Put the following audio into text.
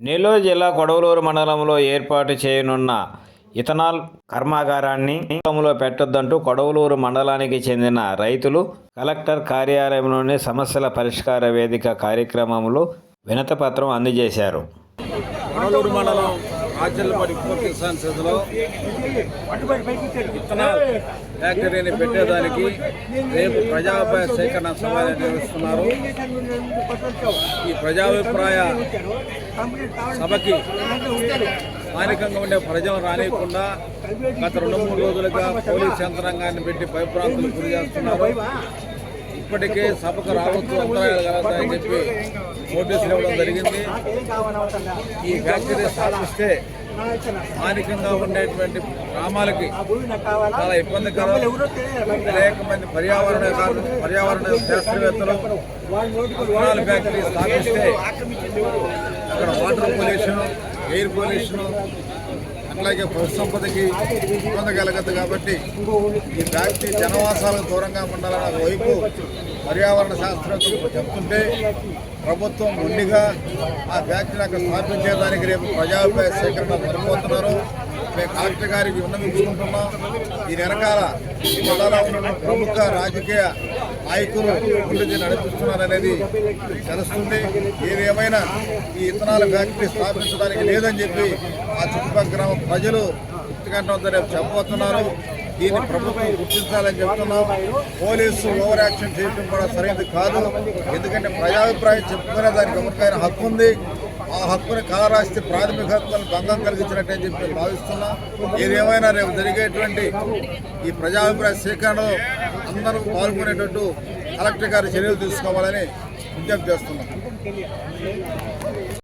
నెల్లూరు జిల్లా కొడవలూరు మండలంలో ఏర్పాటు చేయనున్న ఇథనాల్ కర్మాగారాన్ని పొలంలో పెట్టొద్దంటూ కొడవలూరు మండలానికి చెందిన రైతులు కలెక్టర్ కార్యాలయంలోని సమస్యల పరిష్కార వేదిక కార్యక్రమంలో వినతపత్రం అందజేశారు. కొడలూరు మండలం ఆచల్పడి ఉప కిసాన్ సభలో విత్తనాలు ఫ్యాక్టరీని పెట్టేదానికి రేపు ప్రజాభిప్రాయ సేకరణ సమావేశం నిర్వహిస్తున్నారు. ఈ ప్రజాభిప్రాయ సభకి స్థానికంగా ఉండే ప్రజలు రానియకుండా గత రెండు మూడు రోజులుగా పోలీస్ యంత్రాంగాన్ని పెట్టి భయప్రాంతులు గురి చేస్తున్నారు. ఇప్పటికే సభకు రావచ్చు అంతరాయాలు కలుగుతాయని చెప్పి నోటీసులు ఇవ్వడం జరిగింది. ఈ ఫ్యాక్టరీ స్థాపిస్తే స్థానికంగా ఉండేటువంటి గ్రామాలకి చాలా ఇబ్బందికరం. అనేక మంది పర్యావరణ పర్యావరణ శాస్త్రవేత్తలు విత్తనాల ఫ్యాక్టరీ స్థాపిస్తే అక్కడ వాటర్ పొల్యూషన్ ఎయిర్ పొల్యూషన్ అట్లాగే పశు సంపదకి ఇబ్బంది కలగదు కాబట్టి ఈ ఫ్యాక్టరీ జనవాసాలకు దూరంగా ఉండాలని వైపు పర్యావరణ శాస్త్రవేత్తలు చెప్తుంటే ప్రభుత్వం ముందుగా ఆ ఫ్యాక్టరీ అక్కడ స్థాపించేదానికి రేపు ప్రజాభిప్రాయ సేకరణ జరిగిపోతున్నారు. మేము కలెక్టర్ గారికి విన్నవించుకుంటున్నాం. దీని వెనకాల జిల్లాలో ఉన్న ప్రముఖ రాజకీయ నాయకులు ముందుకు నడిపిస్తున్నారనేది తెలుస్తుంది ఏదేమైనా ఈ ఇతనాల ఫ్యాక్టరీ స్థాపించడానికి లేదని చెప్పి ఆ చుట్టుపక్కల గ్రామ ప్రజలు గుర్తుకంటే రేపు చెప్పబోతున్నారు. దీన్ని ప్రభుత్వం గుర్తించాలని చెప్తున్నాం. పోలీసు ఓవర్ యాక్షన్ చేయడం కూడా సరైనది కాదు. ఎందుకంటే ప్రజాభిప్రాయం చెప్పుకునే దానికి ఎవరికైనా హక్కు ఉంది. ఆ హక్కుని కాలరాస్తే ప్రాథమిక హక్కులను భంగం కలిగించినట్టు చెప్పి భావిస్తున్నా. ఏదేమైనా రేపు జరిగేటువంటి ఈ ప్రజాభిప్రాయ సేకరణలో అందరూ పాల్గొనేటట్టు కలెక్టర్ గారి చర్యలు తీసుకోవాలని విజ్ఞప్తి చేస్తున్నాం.